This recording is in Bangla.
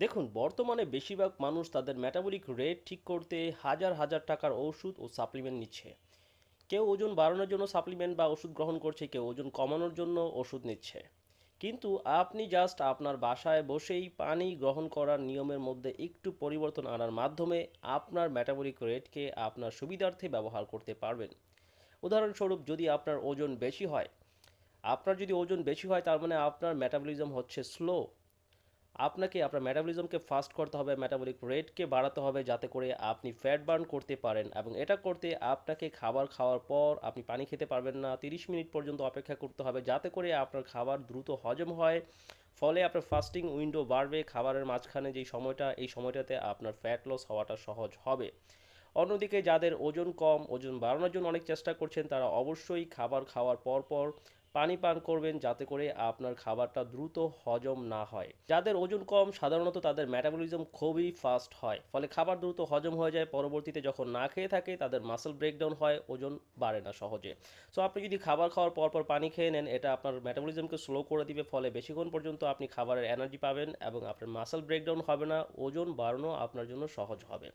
দেখুন, বর্তমানে বেশিরভাগ মানুষ তাদের মেটাবলিক রেট ঠিক করতে হাজার হাজার টাকার ওষুধ ও সাপ্লিমেন্ট নিচ্ছে। কেউ ওজন বাড়ানোর জন্য সাপ্লিমেন্ট বা ওষুধ গ্রহণ করছে, কেউ ওজন কমানোর জন্য ওষুধ নিচ্ছে। কিন্তু আপনি জাস্ট আপনার বাসায় বসেই পানি গ্রহণ করার নিয়মের মধ্যে একটু পরিবর্তন আনার মাধ্যমে আপনার মেটাবলিক রেটকে আপনার সুবিধার্থে ব্যবহার করতে পারবেন। উদাহরণস্বরূপ, যদি আপনার ওজন বেশি হয়, আপনার যদি ওজন বেশি হয়, তার মানে আপনার মেটাবলিজম হচ্ছে স্লো আপনাকে, আপনার মেটাবলিজমকে ফাস্ট করতে হবে মেটাবলিক রেটকে বাড়াতে হবে যাতে করে আপনি ফ্যাট বার্ন করতে পারেন এবং এটা করতে আপনাকে খাবার খাওয়ার পর আপনি পানি খেতে পারবেন না। তিরিশ মিনিট পর্যন্ত অপেক্ষা করতে হবে যাতে করে আপনার খাবার দ্রুত হজম হয়। ফলে আপনার ফাস্টিং উইন্ডো বাড়বে, খাবারের মাঝখানে যেই সময়টা, এই সময়টাতে আপনার ফ্যাট লস হওয়াটা সহজ হবে। অন্যদিকে যাদের ওজন কম, ওজন বাড়ানোর জন্য অনেক চেষ্টা করছেন, তারা অবশ্যই খাবার খাওয়ার পর পর পানি পান করবেন যাতে করে আপনার খাবারটা দ্রুত হজম না হয়। যাদের ওজন কম, সাধারণত তাদের মেটাবলিজম খুবই ফাস্ট হয়। ফলে খাবার দ্রুত হজম হয়ে যায়, পরবর্তীতে যখন না খেয়ে থাকে, তাদের মাসেল ব্রেকডাউন হয়, ওজন বাড়ে না সহজে। সো আপনি যদি খাবার খাওয়ার পর পর পানি খেয়ে নেন, এটা আপনার মেটাবলিজমকে স্লো করে দিবে, ফলে বেশিক্ষণ পর্যন্ত আপনি খাবারের এনার্জি পাবেন এবং আপনার মাসেল ব্রেকডাউন হবে না, ওজন বাড়ানো আপনার জন্য সহজ হবে।